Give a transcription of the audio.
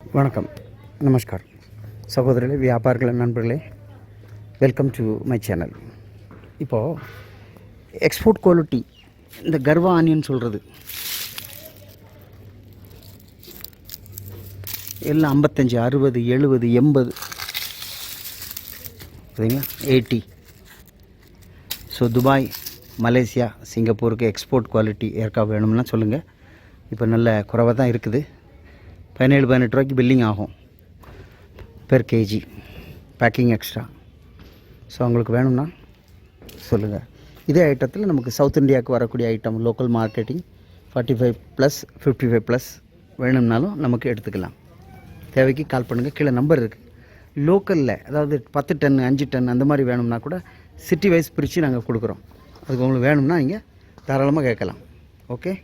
வணக்கம். நமஸ்கார் சகோதரர்களே வியாபாரிகளே நண்பர்களே வெல்கம் டு மை சேனல் இப்போது எக்ஸ்போர்ட் குவாலிட்டி இந்த கர்வா ஆனியன் சொல்கிறது எல்லாம் ஐம்பத்தஞ்சு அறுபது எழுபது எண்பது. சரிங்களா? எயிட்டி. ஸோ துபாய் மலேசியா சிங்கப்பூருக்கு எக்ஸ்போர்ட் குவாலிட்டி ஏற்கா வேணும்னா சொல்லுங்கள் இப்போ நல்ல குறைவாக தான் இருக்குது. பதினேழு பதினெட்டு ரூபாய்க்கு பில்லிங் ஆகும். Per KG packing extra so உங்களுக்கு வேணும்னா சொல்லுங்கள் இதே ஐட்டத்தில் நமக்கு சவுத் இந்தியாவுக்கு வரக்கூடிய item local marketing forty five plus fifty five plus வேணும்னாலும் நமக்கு எடுத்துக்கலாம். தேவைக்கு கால் பண்ணுங்கள் கீழே நம்பர் இருக்குது லோக்கலில் அதாவது பத்து டன் அஞ்சு டன் அந்த மாதிரி வேணும்னா கூட சிட்டி வைஸ் பிரித்து நாங்கள் கொடுக்குறோம். அதுக்கு உங்களுக்கு வேணும்னா நீங்கள் தாராளமாக கேட்கலாம். ஓகே